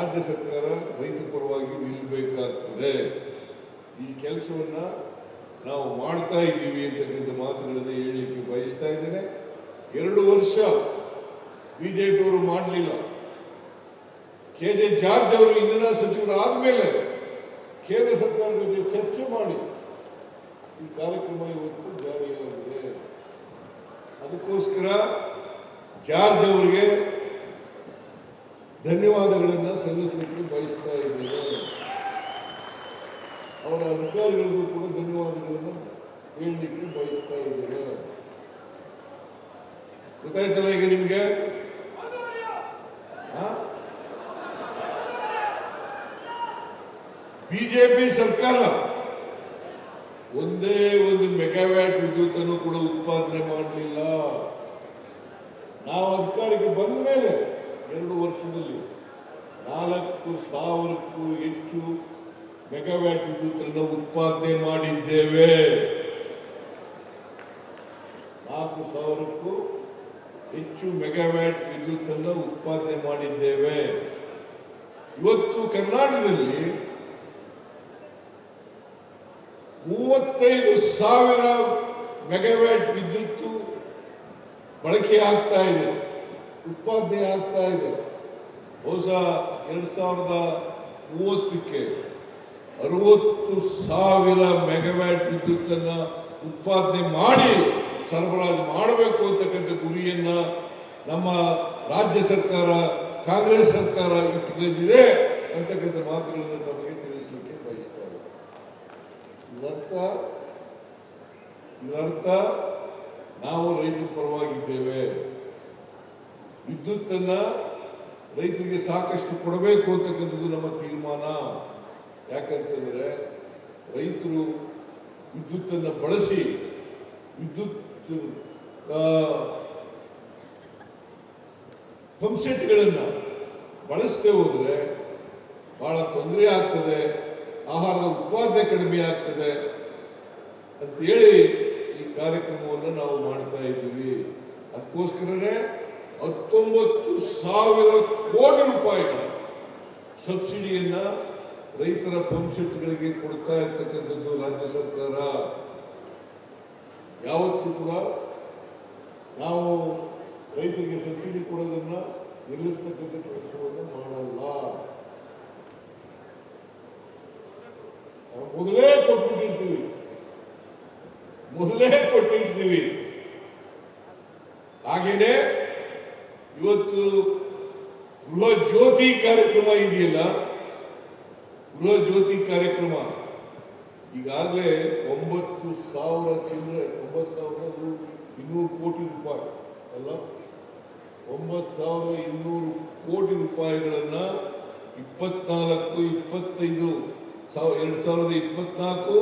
ರಾಜ್ಯ ಸರ್ಕಾರ ರೈತ ಪರವಾಗಿ ನಿಲ್ಲಬೇಕಾಗ್ತದೆ ಈ ಕೆಲಸವನ್ನು ನಾವು ಮಾಡ್ತಾ ಇದ್ದೀವಿ ಅಂತಕ್ಕಂಥ ಮಾತುಗಳನ್ನು ಹೇಳಲಿಕ್ಕೆ ಬಯಸ್ತಾ ಇದ್ದೇನೆ. ಎರಡು ವರ್ಷ ಬಿ ಜೆ ಪಿಯವರು ಮಾಡಲಿಲ್ಲ. ಕೆ ಜೆ ಜಾರ್ಜ್ ಅವರು ಇಂಧನ ಸಚಿವರು ಆದಮೇಲೆ ಕೇಂದ್ರ ಸರ್ಕಾರದ ಜೊತೆ ಚರ್ಚೆ ಮಾಡಿ ಈ ಕಾರ್ಯಕ್ರಮ ಇವತ್ತು ಜಾರಿಯಾಗಿದೆ. ಅದಕ್ಕೋಸ್ಕರ ಜಾರ್ಜ್ ಅವರಿಗೆ ಧನ್ಯವಾದಗಳನ್ನು ಸಲ್ಲಿಸಲಿಕ್ಕೆ ಬಯಸ್ತಾ ಇದ್ದೇವೆ ಅವರ ಅಧಿಕಾರಿಗಳಿಗೂ ಕೂಡ ಧನ್ಯವಾದಗಳನ್ನು ಹೇಳಲಿಕ್ಕೆ ಬಯಸ್ತಾ ಇದ್ದೇವೆ ಗೊತ್ತಾಯ್ತಲ್ಲ ಈಗ ನಿಮಗೆ? ಬಿಜೆಪಿ ಸರ್ಕಾರ ಒಂದೇ ಒಂದು ಮೆಗಾವ್ಯಾಟ್ ವಿದ್ಯುತ್ ಅನ್ನು ಕೂಡ ಉತ್ಪಾದನೆ ಮಾಡಲಿಲ್ಲ. ನಾವು ಅಧಿಕಾರಕ್ಕೆ ಬಂದ ಮೇಲೆ ಎರಡು ವರ್ಷದಲ್ಲಿ ನಾಲ್ಕು ಸಾವಿರಕ್ಕೂ ಹೆಚ್ಚು ಮೆಗಾವ್ಯಾಟ್ ವಿದ್ಯುತ್ ಅನ್ನು ಉತ್ಪಾದನೆ ಮಾಡಿದ್ದೇವೆ. ನಾಲ್ಕು ಸಾವಿರಕ್ಕೂ ಹೆಚ್ಚು ಮೆಗಾವ್ಯಾಟ್ ವಿದ್ಯುತ್ ಅನ್ನು ಉತ್ಪಾದನೆ ಮಾಡಿದ್ದೇವೆ. ಇವತ್ತು ಕರ್ನಾಟಕದಲ್ಲಿ ಮೂವತ್ತೈದು ಸಾವಿರ ಮೆಗಾವ್ಯಾಟ್ ವಿದ್ಯುತ್ತು ಬಳಕೆ ಆಗ್ತಾ ಇದೆ. ಉತ್ಪಾದನೆ ಆಗ್ತಾ ಇದೆ. ಬಹುಶಃ ಎರಡು ಸಾವಿರದ ಮೂವತ್ತಕ್ಕೆ ಅರವತ್ತು ಸಾವಿರ ಮೆಗಾವ್ಯಾಟ್ ವಿದ್ಯುತ್ತನ್ನು ಉತ್ಪಾದನೆ ಮಾಡಿ ಸರಬರಾಜು ಮಾಡಬೇಕು ಅಂತಕ್ಕಂಥ ಗುರಿಯನ್ನ ನಮ್ಮ ರಾಜ್ಯ ಸರ್ಕಾರ, ಕಾಂಗ್ರೆಸ್ ಸರ್ಕಾರ ಇಟ್ಟುಕೊಂಡಿದೆ ಅಂತಕ್ಕಂಥ ಮಾತುಗಳನ್ನು ತಮಗೆ ತಿಳಿಸಲಿಕ್ಕೆ ಬಯಸ್ತಾ ಇದೆ ಇದರ್ಥ ನಾವು ರೈತರ ಪರವಾಗಿದ್ದೇವೆ ವಿದ್ಯುತ್ತನ್ನ ರೈತರಿಗೆ ಸಾಕಷ್ಟು ಕೊಡಬೇಕು ಅಂತಕ್ಕಂಥದ್ದು ನಮ್ಮ ತೀರ್ಮಾನ. ಯಾಕಂತಂದರೆ ರೈತರು ವಿದ್ಯುತ್ತನ್ನು ಬಳಸಿ ವಿದ್ಯುತ್ ಪಂಪ್ಸೆಟ್ಗಳನ್ನು ಬಳಸದೆ ಹೋದರೆ ಬಹಳ ತೊಂದರೆ ಆಗ್ತದೆ, ಆಹಾರದ ಉತ್ಪಾದನೆ ಕಡಿಮೆ ಆಗ್ತದೆ ಅಂತೇಳಿ ಈ ಕಾರ್ಯಕ್ರಮವನ್ನು ನಾವು ಮಾಡ್ತಾ ಇದ್ದೀವಿ. ಅದಕ್ಕೋಸ್ಕರನೇ ಹತ್ತೊಂಬತ್ತು ಸಾವಿರ ಕೋಟಿ ರೂಪಾಯಿಗಳ ಸಬ್ಸಿಡಿಯನ್ನ ರೈತರ ಪಂಪ್ಸೆಟ್ಗಳಿಗೆ ಕೊಡ್ತಾ ಇರ್ತಕ್ಕಂಥದ್ದು ರಾಜ್ಯ ಸರ್ಕಾರ. ಯಾವತ್ತೂ ಕೂಡ ನಾವು ರೈತರಿಗೆ ಸಬ್ಸಿಡಿ ಕೊಡೋದನ್ನ ನಿಲ್ಲಿಸ್ತಕ್ಕಂಥ ಕೆಲಸವನ್ನು ಮಾಡಲ್ಲ. ಮೊದಲೇ ಕೊಟ್ಬಿಟ್ಟಿರ್ತೀವಿ. ಮೊದಲೇ ಕೊಟ್ಟಿರ್ತೀವಿ. ಹಾಗೇನೆ ಇವತ್ತು ಗೃಹ ಜ್ಯೋತಿ ಕಾರ್ಯಕ್ರಮ ಇದೆಯಲ್ಲ? ಗೃಹ ಜ್ಯೋತಿ ಕಾರ್ಯಕ್ರಮ. ಈಗಾಗಲೇ ಒಂಬತ್ತು ಸಾವಿರ ಚಿಲ್ಲರೆ, ಒಂಬತ್ತು ಸಾವಿರದ ನೂರು ಇನ್ನೂರು ಕೋಟಿ ರೂಪಾಯಿ, ಅಲ್ಲ? ಒಂಬತ್ತು ಸಾವಿರದ ಇನ್ನೂರು ಕೋಟಿ ರೂಪಾಯಿಗಳನ್ನು ಇಪ್ಪತ್ನಾಲ್ಕು, ಇಪ್ಪತ್ತೈದು ಸಾವಿರ ಎರಡು ಸಾವಿರದ ಇಪ್ಪತ್ನಾಲ್ಕು,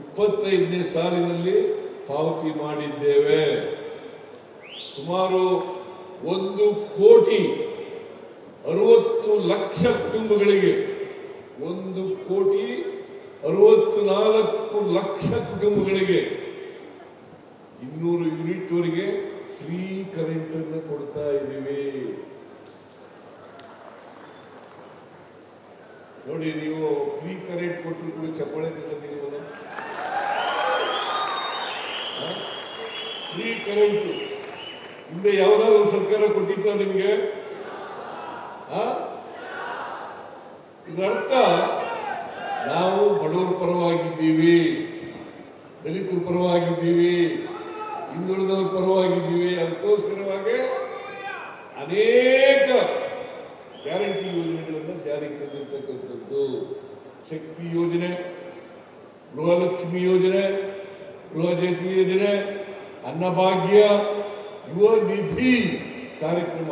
ಇಪ್ಪತ್ತೈದನೇ ಸಾಲಿನಲ್ಲಿ ಪಾವತಿ ಮಾಡಿದ್ದೇವೆ. ಸುಮಾರು ಒಂದು ಕೋಟಿ ಅರವತ್ತು ಲಕ್ಷ ಕುಟುಂಬಗಳಿಗೆ, ಒಂದು ಕೋಟಿ ಅರವತ್ತು ನಾಲ್ಕು ಲಕ್ಷ ಕುಟುಂಬಗಳಿಗೆ ಇನ್ನೂರು ಯೂನಿಟ್ ವರೆಗೆ ಫ್ರೀ ಕರೆಂಟ್ ಅನ್ನು ಕೊಡ್ತಾ ಇದ್ದೀವಿ. ನೋಡಿ, ನೀವು ಫ್ರೀ ಕರೆಂಟ್ ಕೊಟ್ಟರು ಕೂಡ ಚಪ್ಪಾಳೆ ತಗೋದಿಲ್ವಲ್ಲ ಫ್ರೀ ಕರೆಂಟ್. ಹಿಂದೆ ಯಾವ್ದಾದ್ರು ಸರ್ಕಾರ ಕೊಟ್ಟಿತ್ತ ನಿಮಗೆ? ಇದರ್ಥ ನಾವು ಬಡವರ ಪರವಾಗಿದ್ದೀವಿ, ದಲಿತರ ಪರವಾಗಿದ್ದೀವಿ, ಹಿಂದುಳಿದವರ ಪರವಾಗಿದ್ದೀವಿ. ಅದಕ್ಕೋಸ್ಕರವಾಗಿ ಅನೇಕ ಗ್ಯಾರಂಟಿ ಯೋಜನೆಗಳನ್ನು ಜಾರಿಗೆ ತಂದಿರತಕ್ಕಂಥದ್ದು. ಶಕ್ತಿ ಯೋಜನೆ, ಗೃಹಲಕ್ಷ್ಮಿ ಯೋಜನೆ, ಗೃಹ ಯೋಜನೆ, ಅನ್ನಭಾಗ್ಯ ಯುವ ನಿಧಿ ಕಾರ್ಯಕ್ರಮ.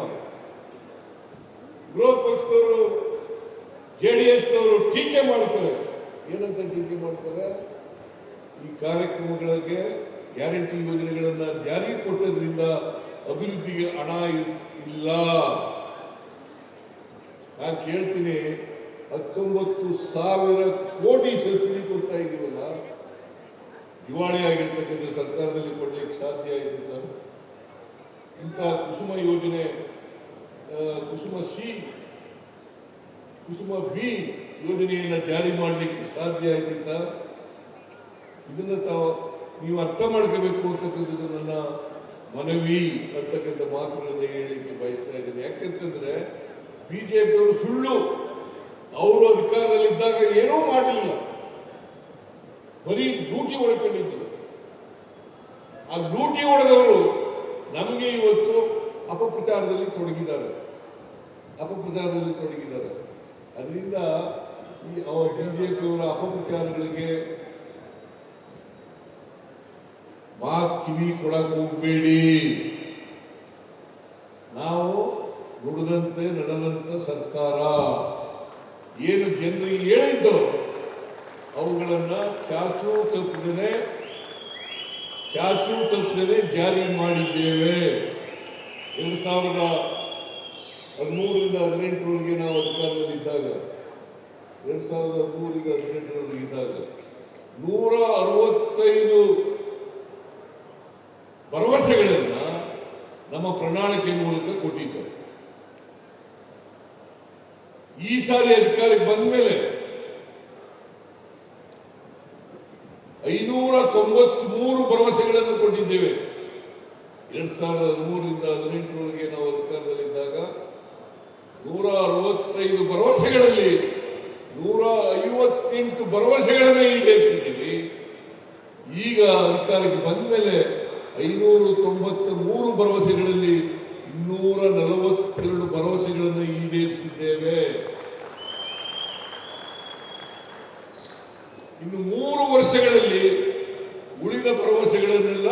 ವಿರೋಧ ಪಕ್ಷದವರು, ಜೆ ಡಿ ಎಸ್ನವರು ಟೀಕೆ ಮಾಡ್ತಾರೆ. ಏನಂತ ಟೀಕೆ ಮಾಡ್ತಾರೆ? ಈ ಕಾರ್ಯಕ್ರಮಗಳಿಗೆ ಗ್ಯಾರಂಟಿ ಯೋಜನೆಗಳನ್ನು ಜಾರಿಗೆ ಕೊಟ್ಟದ್ರಿಂದ ಅಭಿವೃದ್ಧಿಗೆ ಹಣ ಇಲ್ಲ. ನಾನು ಕೇಳ್ತೀನಿ, ಹತ್ತೊಂಬತ್ತು ಸಾವಿರ ಕೋಟಿ ಸಬ್ಸಿಡಿ ಕೊಡ್ತಾ ಇದೀವಲ್ಲ ದಿವಾಳಿ ಆಗಿರ್ತಕ್ಕಂಥ ಸರ್ಕಾರದಲ್ಲಿ ಕೊಡ್ಲಿಕ್ಕೆ ಸಾಧ್ಯ ಆಯ್ತಿತ್ತ ಇಂಥ ಕುಸುಮ ಯೋಜನೆ ಕುಸುಮ ಸಿ ಕುಸುಮ ಬಿ ಯೋಜನೆಯನ್ನು ಜಾರಿ ಮಾಡಲಿಕ್ಕೆ ಸಾಧ್ಯ ಆಯ್ತಿತ್ತ ಇದನ್ನ ತಾವು ನೀವು ಅರ್ಥ ಮಾಡ್ಕೋಬೇಕು ಅಂತಕ್ಕಂಥದ್ದು ನನ್ನ ಮನವಿ ಅಂತಕ್ಕಂಥ ಮಾತುಗಳನ್ನು ಹೇಳಲಿಕ್ಕೆ ಬಯಸ್ತಾ ಇದ್ದೇನೆ. ಜೆ ಪಿಯವರು ಸುಳ್ಳು. ಅವರು ಅಧಿಕಾರದಲ್ಲಿದ್ದಾಗ ಏನೂ ಮಾಡಲಿಲ್ಲ. ಬರೀ ಲೂಟಿ ಹೊಡ್ಕೊಂಡಿದ್ರು. ಆ ಲೂಟಿ ಹೊಡೆದವರು ನಮಗೆ ಇವತ್ತು ಅಪಪ್ರಚಾರದಲ್ಲಿ ತೊಡಗಿದ್ದಾರೆ. ಅಪಪ್ರಚಾರದಲ್ಲಿ ತೊಡಗಿದ್ದಾರೆ. ಅದರಿಂದ ಈ ಅವು ಜೆ ಪಿಯವರ ಅಪಪ್ರಚಾರಗಳಿಗೆ ಮಾತ್ ಕಿವಿ ಕೊಡಕ್ ಹೋಗ್ಬೇಡಿ. ನಾವು ನುಡಿದಂತೆ ನಡೆದಂತ ಸರ್ಕಾರ. ಏನು ಜನರಿಗೆ ಹೇಳಿದ್ದು ಅವುಗಳನ್ನ ಚಾಚು ತಪ್ಪದೇ ಚಾಚು ತಪ್ಪದೆ ಜಾರಿ ಮಾಡಿದ್ದೇವೆ. ಎರಡು ಸಾವಿರದ ಹದಿಮೂರರಿಂದ ಹದಿನೆಂಟರವರೆಗೆ ನಾವು ಅಧಿಕಾರದಲ್ಲಿದ್ದಾಗ ಎರಡು ಸಾವಿರದ ಹದಿಮೂರರಿಂದ ಹದಿನೆಂಟರವರೆಗೆ ಇದ್ದಾಗ ನೂರ ಅರವತ್ತೈದು ಭರವಸೆಗಳನ್ನು ನಮ್ಮ ಪ್ರಣಾಳಿಕೆ ಮೂಲಕ ಕೊಟ್ಟಿದ್ದಾರೆ. ಈ ಸಾರಿ ಅಧಿಕಾರಕ್ಕೆ ಬಂದ ಮೇಲೆ ಐನೂರ ತೊಂಬತ್ಮೂರು ಭರವಸೆಗಳನ್ನು ಕೊಟ್ಟಿದ್ದೇವೆ. ಎರಡ್ ಸಾವಿರದ ಹದಿಮೂರರಿಂದ ಹದಿನೆಂಟರವರೆಗೆ ನಾವು ಅಧಿಕಾರದಲ್ಲಿದ್ದಾಗ ನೂರ ಅರವತ್ತೈದು ಭರವಸೆಗಳಲ್ಲಿ ನೂರ ಐವತ್ತೆಂಟು ಭರವಸೆಗಳನ್ನು ಈಡೇರಿಸಿದ್ದೀವಿ. ಈಗ ಅಧಿಕಾರಕ್ಕೆ ಬಂದ ಮೇಲೆ ಐನೂರ ತೊಂಬತ್ತ ಮೂರು ಭರವಸೆಗಳಲ್ಲಿ ಇನ್ನೂರ ನಲವತ್ತೆರಡು ಭರವಸೆಗಳನ್ನು ಈಡೇರಿಸಿದ್ದೇವೆ. ಇನ್ನು ಮೂರು ವರ್ಷಗಳಲ್ಲಿ ಉಳಿದ ಭರವಸೆಗಳನ್ನೆಲ್ಲ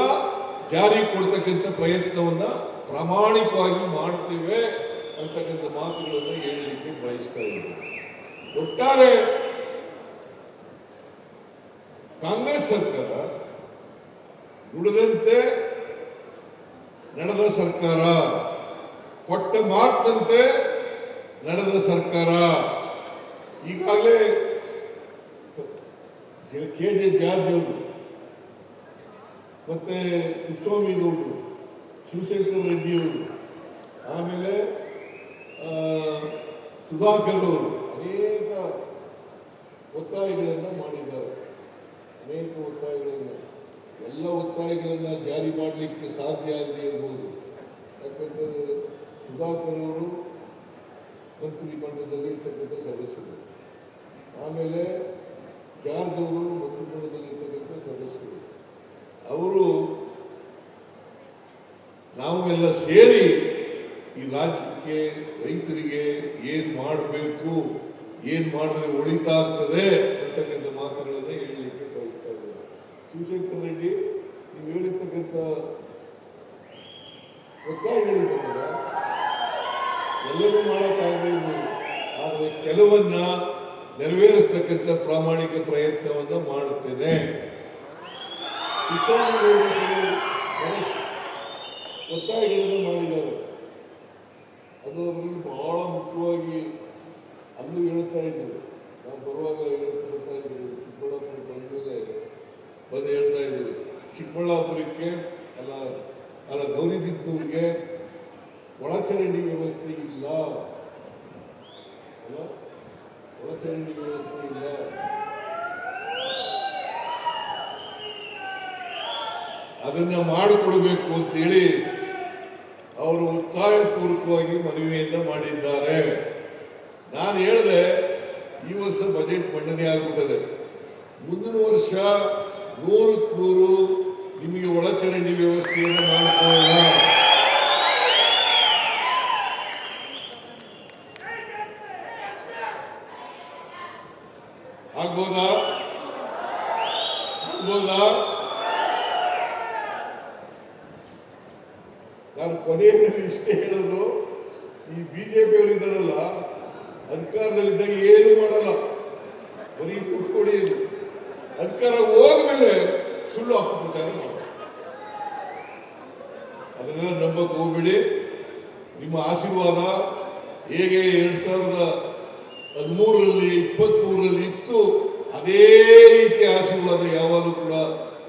ಜಾರಿ ಕೊಡ್ತಕ್ಕಂಥ ಪ್ರಯತ್ನವನ್ನ ಪ್ರಾಮಾಣಿಕವಾಗಿ ಮಾಡ್ತೇವೆ ಅಂತಕ್ಕಂಥ ಮಾತುಗಳನ್ನು ಹೇಳಲಿಕ್ಕೆ ಬಯಸ್ತಾ ಇದ್ದೇವೆ ಒಟ್ಟಾರೆ ಕಾಂಗ್ರೆಸ್ ಸರ್ಕಾರ ನುಡಿದಂತೆ ನಡೆದ ಸರ್ಕಾರ, ಕೊಟ್ಟ ಮಾತಂತೆ ನಡೆದ ಸರ್ಕಾರ. ಈಗಾಗಲೇ ಕೆ, ಜೆ ಜಾರ್ಜ್ ಅವರು ಮತ್ತೆ ಕುಸ್ವಾಮಿ ಗೌಡ್ರು ಶಿವಶಂಕರ್ ರೆಡ್ಡಿ ಅವರು ಆಮೇಲೆ ಸುಧಾಕರ್ ಅವರು ಅನೇಕ ಒತ್ತಾಯಗಳನ್ನು ಮಾಡಿದ್ದಾರೆ ಅನೇಕ ಒತ್ತಾಯಗಳನ್ನು ಎಲ್ಲ ಒತ್ತಾಯಗಳನ್ನು ಜಾರಿ ಮಾಡಲಿಕ್ಕೆ ಸಾಧ್ಯ ಆಗಿದೆ ಇರ್ಬೋದು ಯಾಕಂದರೆ ಸುಧಾಕರ್ ಅವರು ಮಂತ್ರಿ ಮಂಡಲದಲ್ಲಿ ಇರ್ತಕ್ಕಂಥ ಸದಸ್ಯರು ಆಮೇಲೆ ಜಾರ್ಜ್ ಅವರು ಮಂತ್ರಿಮಂಡಲದಲ್ಲಿ ಇರ್ತಕ್ಕಂಥ ಸದಸ್ಯರು ಅವರು ನಾವೆಲ್ಲ ಸೇರಿ ಈ ರಾಜ್ಯಕ್ಕೆ ರೈತರಿಗೆ ಏನು ಮಾಡಬೇಕು, ಏನು ಮಾಡಿದ್ರೆ ಒಳಿತಾಗ್ತದೆ ಅಂತಕ್ಕಂಥ ಮಾತುಗಳನ್ನು ಹೇಳಲಿಕ್ಕೆ ಬಯಸ್ತಾ ಇದ್ದಾರೆ ಶಿವಶಂಕರ್ ರೆಡ್ಡಿ, ನೀವು ಹೇಳಿರ್ತಕ್ಕಂಥ ಒತ್ತಾಯಗಳಿದ್ದಾವಲ್ಲ ಎಲ್ಲರೂ ಮಾಡೋಕ್ಕಾಗದೇ ಆದರೆ ಕೆಲವನ್ನ ನೆರವೇರಿಸ್ತಕ್ಕಂಥ ಪ್ರಾಮಾಣಿಕ ಪ್ರಯತ್ನವನ್ನು ಮಾಡುತ್ತೇನೆ. ಬಹಳ ಒತ್ತಾಯಗಳನ್ನು ಮಾಡಿದ್ದಾರೆ ಅದು ಅದರಲ್ಲಿ ಬಹಳ ಮುಖ್ಯವಾಗಿ ಅಲ್ಲೂ ಹೇಳ್ತಾ ಇದ್ದೀವಿ ನಾವು ಬರುವಾಗ ಹೇಳ್ತಾ ಇದ್ದೀವಿ ಚಿಕ್ಕಬಳ್ಳಾಪುರ ಬಂದ್ಮೇಲೆ ಬಂದು ಹೇಳ್ತಾ ಇದ್ದೀವಿ ಚಿಕ್ಕಬಳ್ಳಾಪುರಕ್ಕೆ ಅಲ್ಲ ಅಲ್ಲ ಗೌರಿಬಿದನೂರಿಗೆ ಒಳಚರಂಡಿ ವ್ಯವಸ್ಥೆ ಇಲ್ಲ ಅಲ್ಲ, ಒಳಚರಂಡಿ ವ್ಯವಸ್ಥೆ ಇಲ್ಲ. ಅದನ್ನ ಮಾಡಿಕೊಡ್ಬೇಕು ಅಂತೇಳಿ ಅವರು ಒತ್ತಾಯಪೂರ್ವಕವಾಗಿ ಮನವಿಯನ್ನು ಮಾಡಿದ್ದಾರೆ. ನಾನು ಹೇಳಿದೆ, ಈ ವರ್ಷ ಬಜೆಟ್ ಮಂಡನೆ ಆಗ್ಬಿಟ್ಟದೆ. ಮುಂದಿನ ವರ್ಷ ನೂರಕ್ಕೆ ನೂರು ನಿಮಗೆ ಒಳಚರಂಡಿ ವ್ಯವಸ್ಥೆಯನ್ನು ಮಾಡ್ಕೊಳ್ಳೋಣ. ಆಗ್ಬೋದಾ? ನಾನು ಕೊನೆಯಲ್ಲಿ ಇಷ್ಟೇ ಹೇಳೋದು, ಈ ಬಿ ಬಿಜೆಪಿ ಅವರಿದ್ದಾರಲ್ಲ ಅಧಿಕಾರದಲ್ಲಿದ್ದಾಗ ಏನು ಮಾಡಲ್ಲ. ಬರೀ ದುಡ್ಡು ಹೊಡೆಯೋದು ಅಧಿಕಾರ ಹೋದ್ಮೇಲೆ ಸುಳ್ಳು ಅಪಪ್ರಚಾರ ಮಾಡ ಅದನ್ನೆಲ್ಲ ನಂಬಕ್ಕೆ ಹೋಗ್ಬೇಡಿ. ನಿಮ್ಮ ಆಶೀರ್ವಾದ ಹೇಗೆ ಎರಡು ಸಾವಿರದ ಹದಿಮೂರರಲ್ಲಿ, ಇಪ್ಪತ್ಮೂರರಲ್ಲಿ ಇತ್ತು, ಅದೇ ರೀತಿ ಆಶೀರ್ವಾದ ಯಾವಾಗಲೂ ಕೂಡ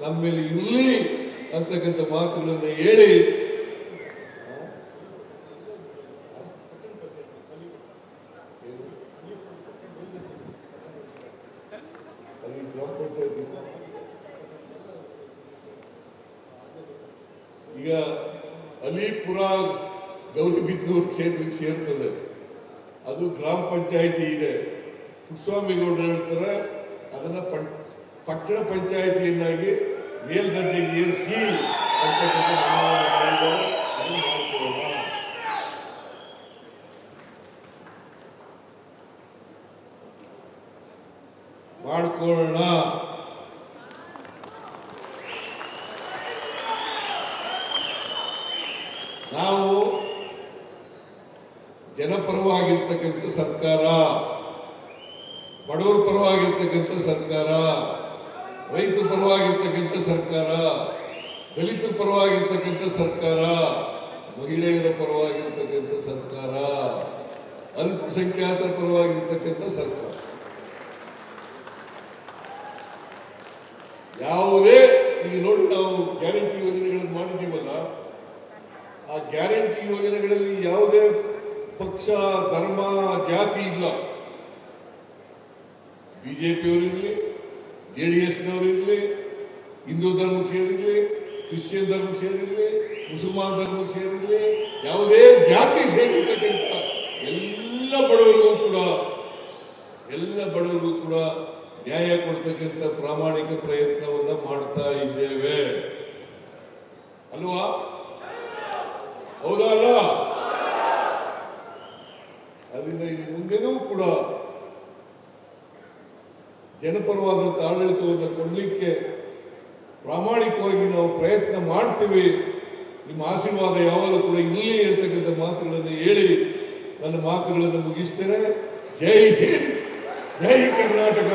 ನಮ್ಮ ಮೇಲೆ ಇರಲಿ ಅಂತಕ್ಕಂಥ ಮಾತುಗಳನ್ನು ಹೇಳಿ ಅದು ಈ ಗ್ರಾಮ ಪಂಚಾಯತಿ ಈಗ ಅಲಿಪುರ ಗೌರಿಬಿದ್ನೂರು ಕ್ಷೇತ್ರಕ್ಕೆ ಸೇರ್ತದೆ. ಅದು ಗ್ರಾಮ ಪಂಚಾಯಿತಿ ಇದೆ. ಕುಸ್ವಾಮಿಗೌಡರು ಹೇಳ್ತಾರೆ, ಅದನ್ನ ಪಟ್ಟಣ ಪಂಚಾಯತಿಯನ್ನಾಗಿ ಮೇಲ್ದರ್ಜೆಗೆ ಏರಿಸಿ ಮಾಡ್ಕೊಳ್ಳೋಣ. ನಾವು ಜನಪರವಾಗಿರ್ತಕ್ಕಂಥ ಸರ್ಕಾರ, ಬಡವರ ಪರವಾಗಿರ್ತಕ್ಕಂಥ ಸರ್ಕಾರ, ರೈತ ಪರವಾಗಿರ್ತಕ್ಕಂಥ ಸರ್ಕಾರ, ದಲಿತ ಪರವಾಗಿರ್ತಕ್ಕಂಥ ಸರ್ಕಾರ, ಮಹಿಳೆಯರ ಪರವಾಗಿರ್ತಕ್ಕಂಥ ಸರ್ಕಾರ, ಅಲ್ಪಸಂಖ್ಯಾತರ ಪರವಾಗಿರ್ತಕ್ಕಂಥ ಸರ್ಕಾರ. ಯಾವುದೇ, ಈಗ ನೋಡಿ ನಾವು ಗ್ಯಾರಂಟಿ ಯೋಜನೆಗಳನ್ನು ಮಾಡಿದ್ದೀವಲ್ಲ ಆ ಗ್ಯಾರಂಟಿ ಯೋಜನೆಗಳಲ್ಲಿ ಯಾವುದೇ ಪಕ್ಷ, ಧರ್ಮ, ಜಾತಿ ಇಲ್ಲ. ಬಿಜೆಪಿಯವರಿರಲಿ ಜೆ ಡಿ ಎಸ್ನವರಿರಲಿ ಹಿಂದೂ ಧರ್ಮಕ್ಕೆ ಸೇರಿರಲಿ, ಕ್ರಿಶ್ಚಿಯನ್ ಧರ್ಮಕ್ಕೆ ಸೇರಿರಲಿ, ಮುಸಲ್ಮಾನ್ ಧರ್ಮಕ್ಕೆ ಸೇರಿರಲಿ, ಯಾವುದೇ ಜಾತಿ ಸೇರಿರ್ತಕ್ಕಂಥ ಎಲ್ಲ ಬಡವರಿಗೂ ಕೂಡ, ಎಲ್ಲ ಬಡವರಿಗೂ ಕೂಡ ನ್ಯಾಯ ಕೊಡ್ತಕ್ಕಂಥ ಪ್ರಾಮಾಣಿಕ ಪ್ರಯತ್ನವನ್ನು ಮಾಡ್ತಾ ಇದ್ದೇವೆ. ಅಲ್ವಾ? ಹೌದಾ ಅಲ್ಲ ಅದರಿಂದ ಇನ್ನು ಮುಂದೆನೂ ಕೂಡ ಜನಪರವಾದಂಥ ಆಡಳಿತವನ್ನು ಕೊಡಲಿಕ್ಕೆ ಪ್ರಾಮಾಣಿಕವಾಗಿ ನಾವು ಪ್ರಯತ್ನ ಮಾಡ್ತೀವಿ. ನಿಮ್ಮ ಆಶೀರ್ವಾದ ಯಾವಾಗಲೂ ಕೂಡ ಇರಲಿ ಅಂತಕ್ಕಂಥ ಮಾತುಗಳನ್ನು ಹೇಳಿ ನನ್ನ ಮಾತುಗಳನ್ನು ಮುಗಿಸ್ತೇನೆ. ಜೈ ಹಿಂದ್, ಜೈ ಕರ್ನಾಟಕ!